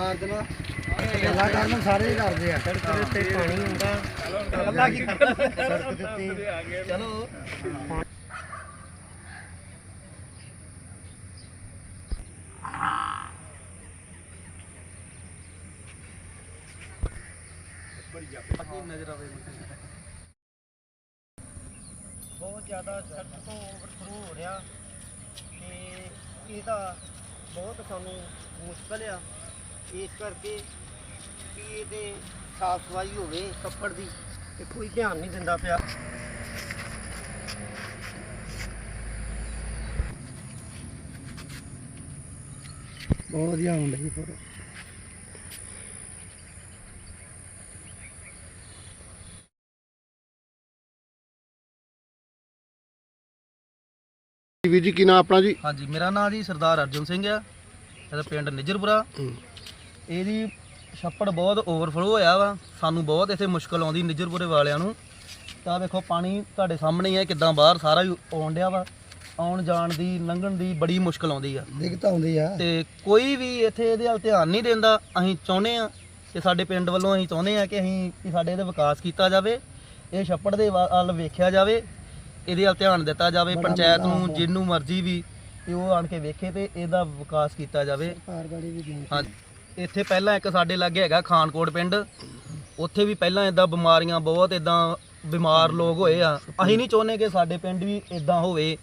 ਕਰ ਦੇਣਾ ਗੱਲਾਂ ਕਰਨ ਸਾਰੇ ਕਰਦੇ ਆ। ਸੜਕ ਦੇ ਉੱਤੇ ਪਾਣੀ ਹੁੰਦਾ। ਗੱਲਾਂ ਕੀ ਕਰਦਾ? ਸੜਕ ਦੇ ਉੱਤੇ ਚਲੋ। ਨਜ਼ਰ ਆਵੇ ਬਹੁਤ ਜ਼ਿਆਦਾ ਸੜਕ ਤੋਂ ਓਵਰਫਲੋ ਹੋ ਰਿਹਾ ਤੇ ਇਹਦਾ ਬਹੁਤ ਸਾਨੂੰ ਮੁਸ਼ਕਲ ਆ। ਇਸ ਕਰਕੇ ਵੀ ਇਹਦੇ ਸਾਫ਼ ਸਫ਼ਾਈ ਹੋਵੇ ਕੱਪੜ ਦੀ ਤੇ ਕੋਈ ਧਿਆਨ ਨਹੀਂ ਦਿੰਦਾ ਪਿਆ। ਬਹੁਤ ਵਧੀਆ ਹੁੰਦਾ ਜੀ ਫੋਟੋ। ਵੀਰ ਜੀ ਕੀ ਨਾਮ ਆਪਣਾ ਜੀ? ਹਾਂਜੀ ਮੇਰਾ ਨਾਮ ਜੀ ਸਰਦਾਰ ਅਰਜਨ ਸਿੰਘ ਆ। ਇਹਦਾ ਪਿੰਡ ਨਿਜਰਪੁਰਾ। ਇਹਦੀ ਛੱਪੜ ਬਹੁਤ ਓਵਰਫਲੋ ਹੋਇਆ ਵਾ। ਸਾਨੂੰ ਬਹੁਤ ਇੱਥੇ ਮੁਸ਼ਕਲ ਆਉਂਦੀ ਨਿਜਰਪੁਰੇ ਵਾਲਿਆਂ ਨੂੰ। ਤਾਂ ਵੇਖੋ ਪਾਣੀ ਤੁਹਾਡੇ ਸਾਹਮਣੇ ਹੀ ਹੈ ਕਿਦਾਂ ਬਾਹਰ ਸਾਰਾ ਹੀ ਆਉਣ ਡਿਆ ਵਾ। ਆਉਣ ਜਾਣ ਦੀ ਲੰਘਣ ਦੀ ਬੜੀ ਮੁਸ਼ਕਲ ਆਉਂਦੀ ਆ। ਦਿੱਕਤ ਆਉਂਦੀ ਆ। ਤੇ ਕੋਈ ਵੀ ਇੱਥੇ ਇਹਦੇ ਵੱਲ ਧਿਆਨ ਨਹੀਂ ਦਿੰਦਾ। ਅਸੀਂ ਚਾਹੁੰਦੇ ਆ ਕਿ ਸਾਡੇ ਪਿੰਡ ਵੱਲੋਂ ਅਸੀਂ ਚਾਹੁੰਦੇ ਆ ਕਿ ਅਸੀਂ ਕਿ ਸਾਡੇ ਇਹਦੇ ਵਿਕਾਸ ਕੀਤਾ ਜਾਵੇ। ਇਹ ਛੱਪੜ ਦੇ ਵੱਲ ਵੇਖਿਆ ਜਾਵੇ। ਇਹਦੇ ਵੱਲ ਧਿਆਨ ਦਿੱਤਾ ਜਾਵੇ ਪੰਚਾਇਤ ਨੂੰ ਜਿੰਨੂੰ ਮਰਜ਼ੀ ਵੀ ਤੇ ਉਹ ਆਣ ਕੇ ਵੇਖੇ ਤੇ ਇਹਦਾ ਵਿਕਾਸ ਕੀਤਾ ਜਾਵੇ। ਸਰਕਾਰ ਗਾੜੀ ਵੀ ਬੇਨਤੀ ਹਾਂ ਇੱਥੇ ਪਹਿਲਾਂ ਇੱਕ ਸਾਡੇ ਲਾਗੇ ਹੈਗਾ ਖਾਨਕੋਟ ਪਿੰਡ। ਉੱਥੇ ਵੀ ਪਹਿਲਾਂ ਇਦਾਂ ਬਿਮਾਰੀਆਂ ਬਹੁਤ ਇਦਾਂ ਬਿਮਾਰ ਲੋਕ ਹੋਏ ਆ। ਅਸੀਂ ਨਹੀਂ ਚਾਹੁੰਦੇ ਕਿ ਸਾਡੇ ਪਿੰਡ ਵੀ ਇਦਾਂ ਹੋਵੇ,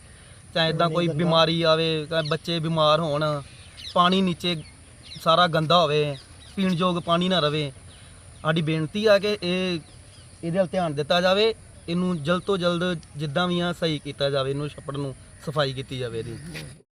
ਚਾਹੇ ਇਦਾਂ ਕੋਈ ਬਿਮਾਰੀ ਆਵੇ, ਚਾਹੇ ਬੱਚੇ ਬਿਮਾਰ ਹੋਣ, ਪਾਣੀ ਨੀਚੇ ਸਾਰਾ ਗੰਦਾ ਹੋਵੇ ਪੀਣ ਯੋਗ ਪਾਣੀ ਨਾ ਰਵੇ। ਸਾਡੀ ਬੇਨਤੀ ਆ ਕਿ ਇਹ, ਇਹਦੇ ਵੱਲ ਧਿਆਨ ਦਿੱਤਾ ਜਾਵੇ, ਇਹਨੂੰ ਜਲਦ ਤੋਂ ਜਲਦ ਜਿੱਦਾਂ ਵੀ ਆ ਸਹੀ ਕੀਤਾ ਜਾਵੇ, ਇਹਨੂੰ ਛੱਪੜ ਨੂੰ ਸਫ਼ਾਈ ਕੀਤੀ ਜਾਵੇ ਇਹਦੀ।